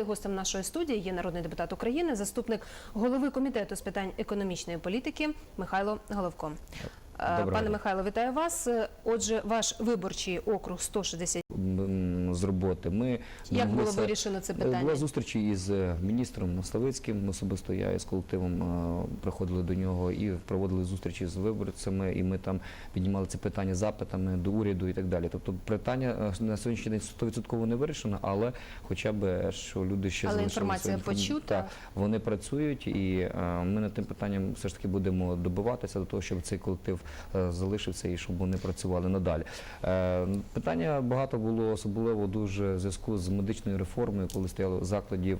Гостем нашої студії є народний депутат України, заступник голови комітету з питань економічної політики Михайло Головко. Е, Доброго Пане. Михайло, вітаю вас. Е, Отже, ваш виборчий округ 160. М, з роботи. Ми Як було вирішено це Була питання? зустріч із е, міністром Наставицьким. Особисто я із колективом е, приходили до нього і проводили зустрічі з виборцями. І ми там піднімали це питання запитами до уряду і так далі. Тобто, питання е, на сьогоднішній день 100% не вирішено, але хоча б е, що люди ще Але інформація інформ- почута. Так, вони працюють, і е, ми над тим питанням все ж таки будемо добиватися до того, щоб цей колектив е, залишився і щоб вони працювали надалі. Е, Питання багато було особливо дуже в зв'язку з медичною реформою, коли стояло закладів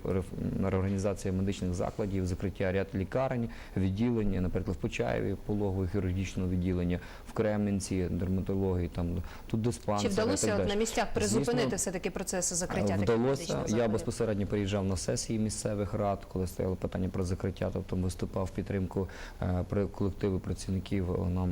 реорганізація медичних закладів, закриття ряд лікарень, відділень, наприклад, в Почаєві, пологового хірургічного відділення, в Кременці, дерматології, там тут Чи диспансери. і вдалося от на місцях Звісно, призупинити все таки процеси закриття таких Вдалося. медичних Я безпосередньо приїжджав на сесії місцевих рад, коли стояло питання про закриття, тобто виступав в підтримку е, при колективу працівників е, нам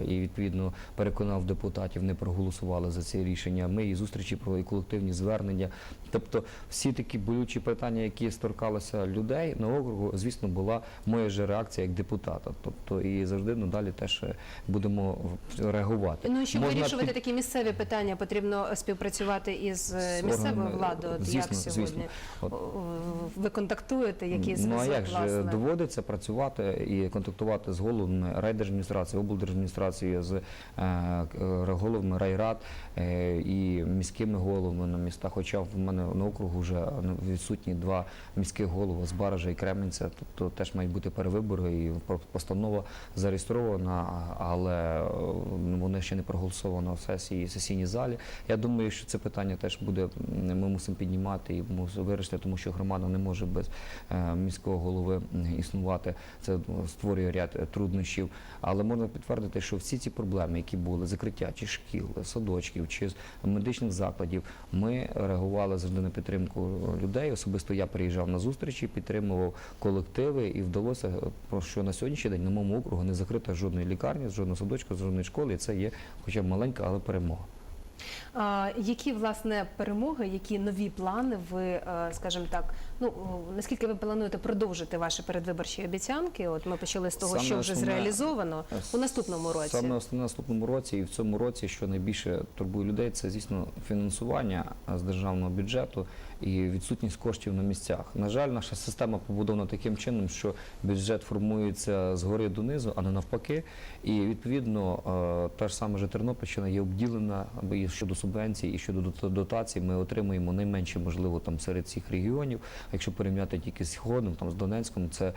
е, і відповідно переконав депутатів, не проголосували за ці рішення. Ми і зустрічі про і колективні звернення. Тобто всі такі болючі питання, які сторкалися людей на округу, звісно, була моя ж реакція як депутата. Тобто і завжди надалі теж е, будемо реагувати. Ну і щоб Можна вирішувати під- такі місцеві питання, потрібно співпрацювати із е, місцевою владою. От звісно, як сьогодні звісно. От. Ви контактуєте, який Ну а як же власне? доводиться працювати і контактувати з головами райдержадміністрації, облдержадміністрації, з е, е, головами райрад е, і міськими головами на містах. Хоча в мене на округу вже ну, відсутні два міських голови з Баража і Кременця, тобто теж мають бути перевибори і постанова зареєстрована, але е, вони ще не проголосовано в сесії сесійній залі. Я думаю, що це питання теж буде ми мусимо піднімати і мусимо вирішити, тому що громада не може без е, міського голови існувати. Це створює ряд труднощів. Але можна підтвердити, що всі ці проблеми, які були закриття чи шкіл, садочків, чи медичних закладів, ми реагували завжди на підтримку людей. Особисто я приїжджав на зустрічі, підтримував колективи, і вдалося е, про що на сьогоднішній день на моєму округу не закрита жодної лікарні, жодного садочка, жодної школи. І це є хоча б маленька, але перемога. А, які власне перемоги, які нові плани ви, е, скажімо так, ну наскільки ви плануєте продовжити ваші передвиборчі обіцянки? От ми почали з того, Саме що вже основне- зреалізовано у наступному році. Саме основне наступному році і в цьому році, що найбільше турбує людей, це звісно фінансування з державного бюджету і відсутність коштів на місцях. На жаль, наша система побудована таким чином, що бюджет формується згори донизу, а не навпаки. І відповідно е, та ж сама же Тернопільщина є обділена і щодо субвенцій, і щодо дот- дотацій. Ми отримуємо найменше, можливо, там серед всіх регіонів. Якщо порівняти тільки з Сходом, там з Донецьком, це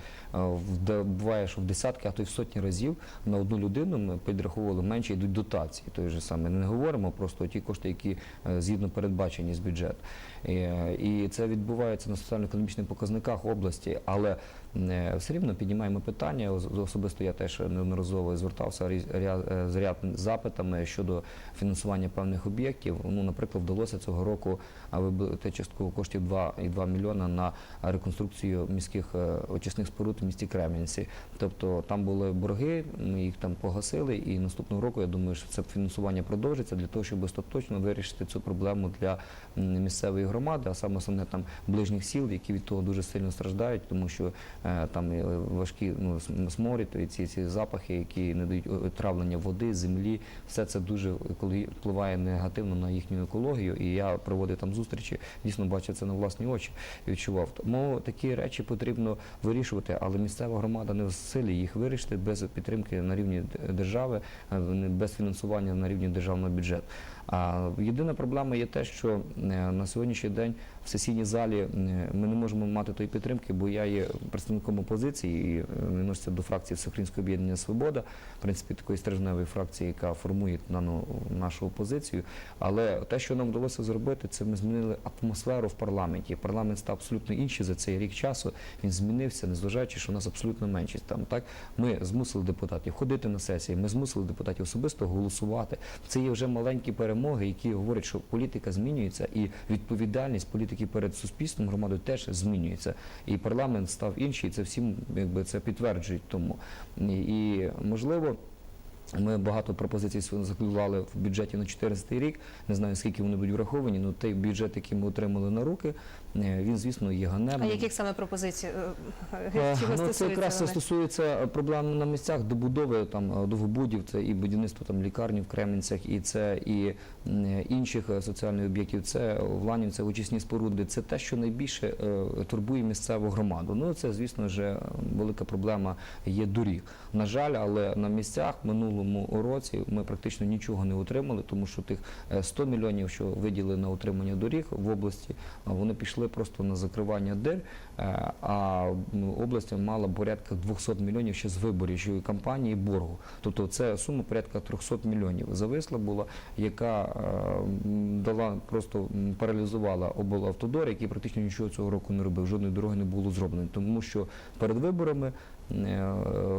е, буває, що в десятки, а то й в сотні разів на одну людину ми підраховували менше йдуть дотації. Той же саме не говоримо просто ті кошти, які е, згідно передбачені з бюджету. І, це відбувається на соціально-економічних показниках області, але все рівно піднімаємо питання. Ос- Особисто я теж неодноразово звертався е, з ряд запитами щодо фінансування певних об'єктів. Ну, наприклад, вдалося цього року вибити частково коштів 2,2 мільйона на реконструкцію міських е, очисних споруд в місті Кремінці. Тобто там були борги, ми їх там погасили, і наступного року я думаю, що це фінансування продовжиться для того, щоб остаточно вирішити цю проблему для місцевої громади, а саме основне там ближніх сіл, які від того дуже сильно страждають, тому що е, там важкі ну, сморід, і ці, ці запахи, які не дають е, травлення води, землі, все це дуже впливає негативно на їхню екологію. І я проводив там зустрічі, дійсно бачив це на власні очі відчував. Тому такі речі потрібно вирішувати, але місцева громада не в силі їх вирішити без підтримки на рівні держави, е, без фінансування на рівні державного бюджету. А єдина проблема є те, що е, на сьогоднішній день в сесійній залі е, ми не можемо мати тої підтримки, бо я є представником опозиції і е, відноситься до фракції Всеукраїнського об'єднання Свобода, в принципі, такої стрижневої фракції, яка формує нашу опозицію. Але те, що нам вдалося зробити, це ми змінили атмосферу в парламенті. Парламент став абсолютно інший за цей рік часу. Він змінився, незважаючи, що у нас абсолютно меншість. Там так ми змусили депутатів ходити на сесії, ми змусили депутатів особисто голосувати. Це є вже маленькі перемоги, які говорять, що політика змінюється, і відповідальність політики перед суспільством громадою теж змінюється. І парламент став інший. і Це всім якби це підтверджують тому. І, і можливо. Ми багато пропозицій закладали в бюджеті на 14 рік. Не знаю, скільки вони будуть враховані. але той бюджет, який ми отримали на руки, е, він, звісно, є А яких саме пропозицій е, Е, ну, це якраз стосується проблем на місцях добудови там довгобудів, це і будівництво там лікарні в Кременцях, і це і інших соціальних об'єктів. Це в Ланів, це очисні споруди. Це те, що найбільше турбує місцеву громаду. Ну це звісно ж е, велика проблема є доріг. На жаль, але на місцях в минулому році ми практично нічого не отримали, тому що тих е, 100 мільйонів, що виділили на утримання доріг в області, а вони пішли просто на закривання дир. Е, А область мала порядка 200 мільйонів ще з виборів кампанії боргу. Тобто це сума порядка 300 мільйонів зависла була, яка е, дала просто паралізувала облавтодор, який практично нічого цього року не робив. Жодної дороги не було зроблено, тому що перед виборами. Е,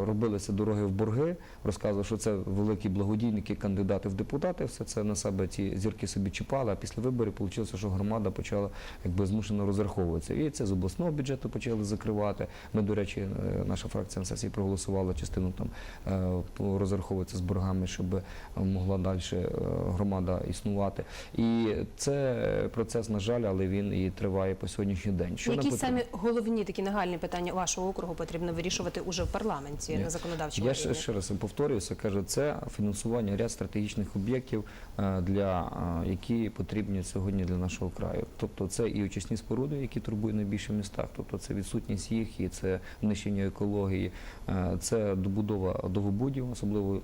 Робилися дороги в борги, розказували, що це великі благодійники, кандидати в депутати. Все це на себе ці зірки собі чіпали. А після виборів вийшло, що громада почала якби змушено розраховуватися. І це з обласного бюджету почали закривати. Ми, до речі, е, наша фракція на сесії проголосувала частину там е, розраховуватися з боргами, щоб могла далі громада існувати. І це процес, на жаль, але він і триває по сьогоднішній день. Що Які нам самі головні такі нагальні питання вашого округу потрібно вирішувати уже в парламенті Ні. на законодавчому Я рівні? ще, ще раз повторююся, кажу, це фінансування ряд стратегічних об'єктів, для е, які потрібні сьогодні для нашого краю. Тобто це і очисні споруди, які турбують найбільше в містах, тобто це відсутність їх, і це нищення екології, е, це добудова довгобудів, особливо е,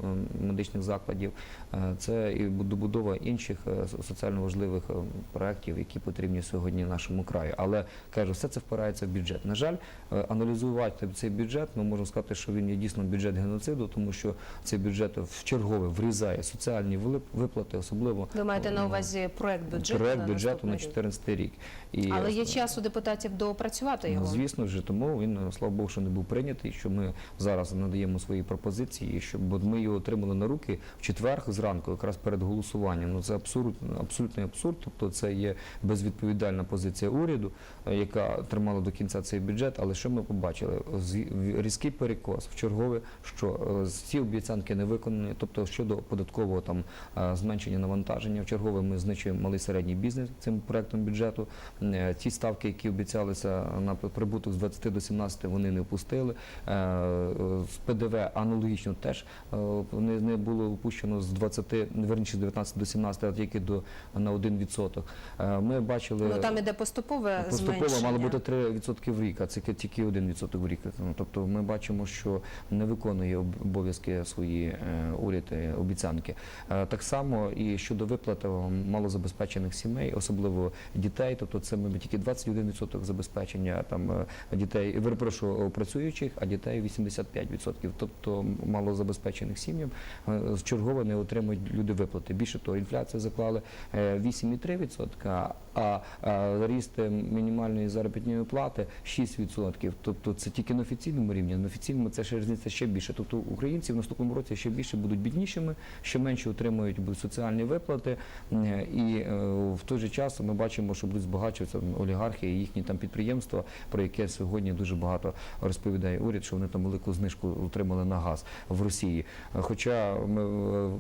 медичних закладів, е, це і добудова інших е, соціально важливих е, проєктів, які потрібні сьогодні нашому краю. Але кажу, все це впирається в бюджет. На жаль, е, аналізувати цей бюджет, ми можемо сказати, що він є дійсно бюджет геноциду, тому що цей бюджет в чергове врізає соціальні виплати, особливо Ви маєте на е, увазі проект бюджету проект на бюджету на рік? 2014 рік. І Але є е, час у депутатів доопрацювати його. Ну, Звісно ж, тому він, е, слава Богу, що не був прийнятий, що ми зараз надаємо свої пропозиції, щоб ми його отримали на руки в четвер зранку, якраз перед голосуванням. Ну це абсурд, абсолютний абсурд. Тобто це є безвідповідальна позиція уряду, яка тримала до кінця цей бюджет. Але що ми побачили? Різкий перекос в чергове, що ці обіцянки не виконані. Тобто щодо податкового там е, зменшення навантаження, в чергове ми знищуємо малий середній бізнес цим проектом бюджету. Е, Ті ставки, які обіцялися на прибуток з 20 до 17, вони не впустили. Е, З ПДВ аналогічно теж е, не, було опущено з 20, не, верніше з 19 до 17, а тільки до на 1%. Е, Ми бачили Ну там іде поступове Поступово зменшення. мало бути 3% в рік, а це тільки 1% в рік. Тобто ми бачимо, що не виконує обов'язки свої уряд е, обіцянки. Так само і щодо виплати е, малозабезпечених сімей, особливо дітей, тобто це ми тільки 21% забезпечення там е, дітей, випрошу працюючих, а дітей 85%. Тобто малозабезпечених сім'ям е, чергово не отримують люди виплати. Більше того, інфляція заклали е, 8,3%, а, ріст мінімальної заробітної плати 6%. Тобто це тільки на офіційному рівні, на офіційному це ще різниця ще більше. Тобто українці в наступному році ще більше будуть біднішими, ще менше отримують соціальні виплати. І е, в той же час ми бачимо, що будуть збагачуватися олігархи і їхні там підприємства, про яке сьогодні дуже багато розповідає уряд, що вони там велику знижку отримали на газ в Росії. Хоча ми,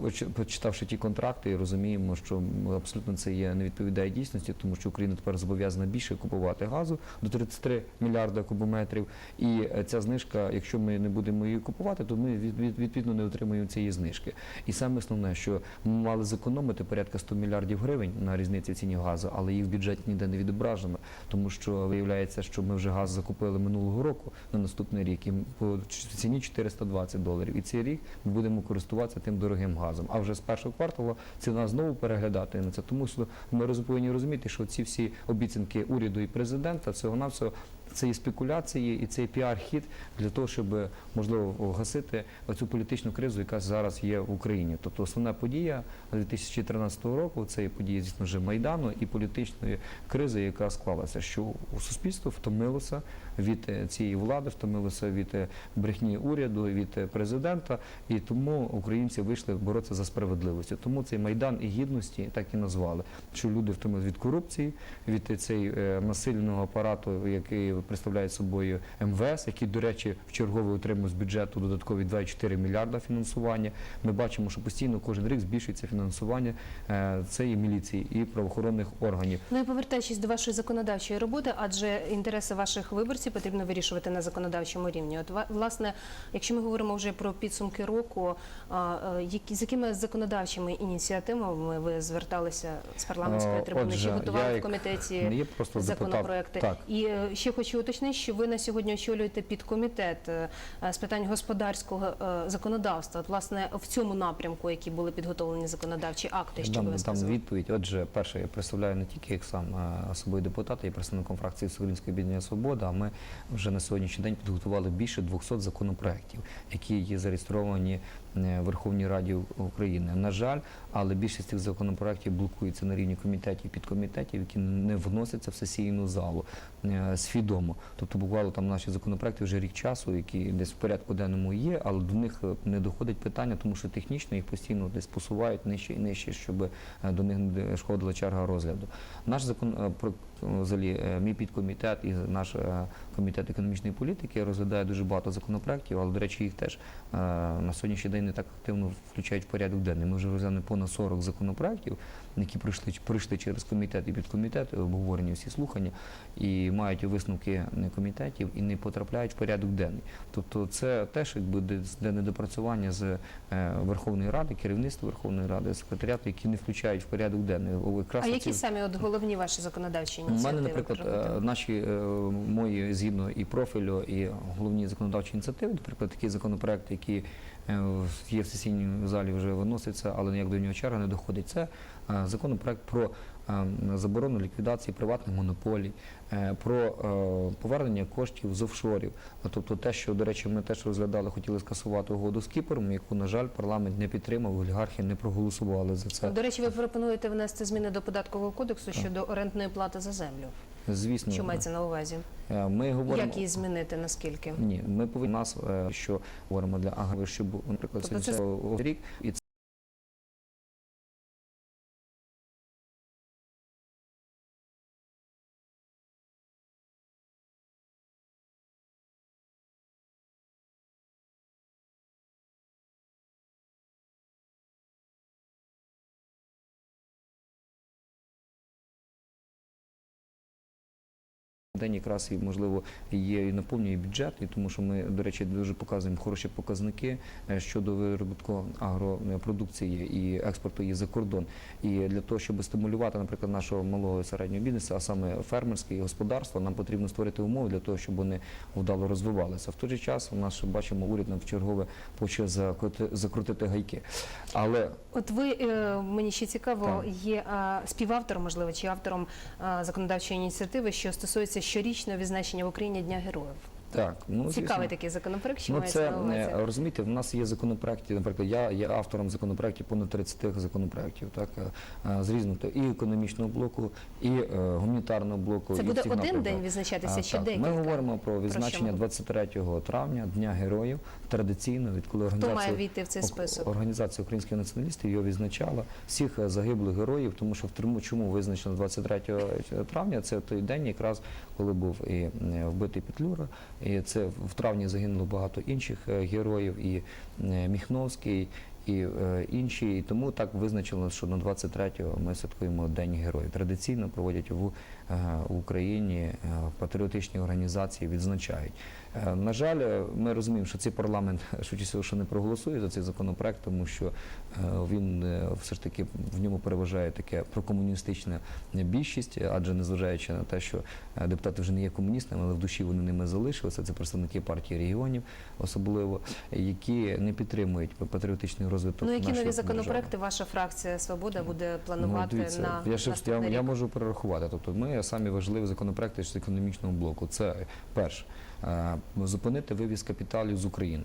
е, почитавши ті контракти, розуміємо, що абсолютно це є не відповідає дійсності, тому що Україна тепер зобов'язана більше купувати газу до 33 мільярда кубометрів. І е, ця знижка, якщо ми не будемо її купувати, то ми від- від- відповідно не отримуємо цієї знижки. І саме основне, що ми мали зекономити порядка 100 мільярдів гривень на різниці ціні газу, але їх в бюджеті ніде не відображено, тому що виявляється, що ми вже газ закупили минулого року на наступний рік і по ціні 420 доларів. І цей рік ми будемо користуватися тим дорогим газом. А вже з першого кварталу ціна знову переглядати на це. Тому що ми повинні розуміти, що ці всі обіцянки уряду і президента всього навсього це і спекуляції, і цей піар-хід для того, щоб можливо гасити оцю політичну кризу, яка зараз є в Україні. Тобто основна подія 2013 року це є подія, звісно, вже майдану і політичної кризи, яка склалася, що суспільство втомилося від е, цієї влади, втомилося від е, брехні уряду, від е, президента, і тому українці вийшли боротися за справедливість. Тому цей майдан і гідності так і назвали, що люди втомилися від корупції, від е, насильного апарату, який представляють собою МВС, які, до речі, в чергове отримує з бюджету додаткові 2,4 мільярда фінансування. Ми бачимо, що постійно кожен рік збільшується фінансування е, цієї міліції і правоохоронних органів. Ну і повертаючись до вашої законодавчої роботи, адже інтереси ваших виборців потрібно вирішувати на законодавчому рівні. От власне, якщо ми говоримо вже про підсумки року, які з якими законодавчими ініціативами ви зверталися з парламентської Е, трибуни? отже, Чи я готували в комітеті депутат. законопроекти? Так. І е, ще хочу уточнити, що ви на сьогодні очолюєте підкомітет е, з питань господарського е, законодавства. От власне в цьому напрямку, які були підготовлені законодавчі акти, що Дам, ви дам відповідь. Отже, перше, я представляю не тільки як сам а, собою депутат, я представником фракції Всеукраїнської об'єднання Свобода. А ми вже на сьогоднішній день підготували більше 200 законопроєктів, які є зареєстровані е, Верховній Раді України. На жаль, але більшість цих законопроєктів блокується на рівні комітетів, і підкомітетів, які не вносяться в сесійну залу е, свідомо. Тобто, буквально там наші законопроекти вже рік часу, які десь в порядку денному є, але до них е, не доходить питання, тому що технічно їх постійно десь посувають нижче і нижче, щоб е, до них не шкодила черга розгляду. Наш закон е, про взагалі е, мій підкомітет і наш е, комітет економічної політики розглядає дуже багато законопроєктів, але, до речі, їх теж е, на сьогоднішній день не так активно включають в порядок денний. Ми вже розглянули понад 40 законопроєктів, які пройшли, пройшли через комітет і підкомітет, обговорені всі слухання, і мають висновки е, комітетів і не потрапляють в порядок денний. Тобто це теж якби де, недопрацювання з е, Верховної Ради, керівництва Верховної Ради, секретаріату, які не включають в порядок денний. Якраз А які самі от головні ваші законодавчі ініціативи? у мене, наприклад, е, наші е, мої згідно і профілю, і головні законодавчі ініціативи, наприклад, такі законопроекти, які е, є в сесійній залі, вже виносяться, але ніяк до нього черга не доходить. Це е, законопроект про е, заборону ліквідації приватних монополій, е, про е, повернення коштів з офшорів. Тобто те, що, до речі, ми теж розглядали, хотіли скасувати угоду з Кіпером, яку, на жаль, парламент не підтримав, олігархи не проголосували за це. До речі, ви пропонуєте внести зміни до податкового кодексу щодо орендної плати за землю. Звісно, Що мається на увазі? е, ми говоримо. Як її змінити? Наскільки? Ні, ми повинні нас, е, що говоримо для агро, щоб, наприклад, Тобто це- рік, і це день якраз і можливо є і наповнює бюджет, і тому що ми, до речі, дуже показуємо хороші показники е, щодо виробітку агропродукції і експорту її за кордон. І для того, щоб стимулювати, наприклад, нашого малого і середнього бізнесу, а саме фермерське господарство, нам потрібно створити умови для того, щоб вони вдало розвивалися. В той же час у нас бачимо, уряд нам чергове почав закрути- закрутити гайки. Але От ви е, мені ще цікаво, Так. є співавтором, можливо, чи автором законодавчої ініціативи, що стосується щорічного відзначення в Україні Дня героїв. Так, ну звісно, Цікавий такий законопроект, що Ну, мається це на увазі. розумієте, в нас є законопроекти. Наприклад, я є автором законопроектів понад 30 законопроектів, так е, е, з різного і економічного блоку, і е, гуманітарного блоку. Це і буде один напрямках. день відзначатися чи декілька? Ми говоримо про відзначення ми- 23 травня Дня героїв традиційно, відколи організація війти в цей список? Організація українських націоналістів його відзначала всіх загиблих героїв, тому що в чому визначено 23 травня? Це той день, якраз коли був і вбитий Петлюра, і це в травні загинуло багато інших е, героїв, і е, Міхновський. І е, інші, і тому так визначило, що на 23-го ми святкуємо День Героїв. Традиційно проводять в, в Україні е, патріотичні організації, відзначають. Е, На жаль, е, ми розуміємо, що цей парламент швидше що не проголосує за цей законопроект, тому що е, він е, все ж таки в ньому переважає таке прокомуністична більшість, адже незважаючи на те, що е, депутати вже не є комуністами, але в душі вони ними залишилися. Це представники партії регіонів, особливо, які не підтримують патріотичний розвиток. Ну, які нашої нові держави. законопроекти ваша фракція Свобода буде планувати Ну, дивіться, на я, ще, я, я можу перерахувати. Тобто ми самі важливі законопроекти з економічного блоку. Це перше. е, Зупинити вивіз капіталів з України.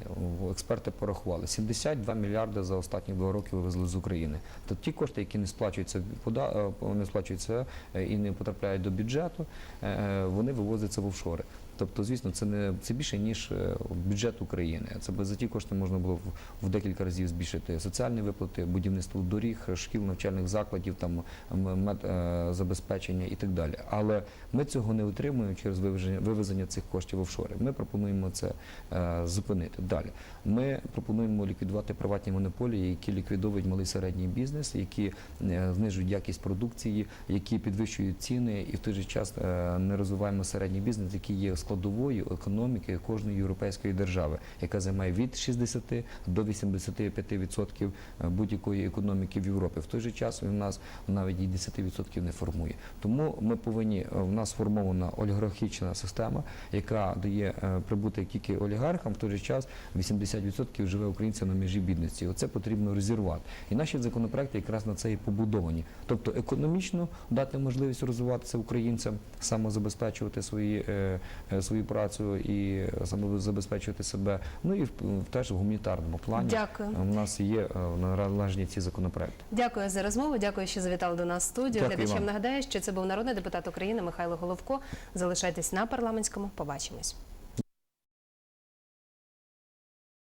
Експерти порахували 72 мільярди за останні два роки вивезли з України. Тобто ті кошти, які не сплачуються е, не сплачуються і не потрапляють до бюджету, е, вони вивозяться в офшори. Тобто, звісно, це не це більше ніж е, бюджет України. Це би за ті кошти можна було в, в декілька разів збільшити соціальні виплати, будівництво доріг, шкіл, навчальних закладів, там мед, е, забезпечення і так далі. Але ми цього не отримуємо через вивезення цих коштів офшори. Ми пропонуємо це е, зупинити. Далі ми пропонуємо ліквідувати приватні монополії, які ліквідовують малий середній бізнес, які е, знижують якість продукції, які підвищують ціни, і в той же час е, не розвиваємо середній бізнес, який є складовою економіки кожної європейської держави, яка займає від 60 до 85% будь-якої економіки в Європі. В той же час у нас навіть і 10% не формує. Тому ми повинні е, в нас сформована олігархічна система, яка дає е, прибуток тільки олігархам. В той же час 80% живе українців на межі бідності. Оце потрібно розірвати. І наші законопроекти якраз на це і побудовані. Тобто економічно дати можливість розвиватися українцям, самозабезпечувати свої, е, е, свою працю і самозабезпечувати себе. Ну і теж в гуманітарному плані Дякую. у нас є е, належні ці законопроекти. Дякую за розмову. Дякую, що завітали до нас в студію. Глядачам нагадаю, що це був народний депутат України Михайло Головко. Залишайтесь на парламентському. Побачимось.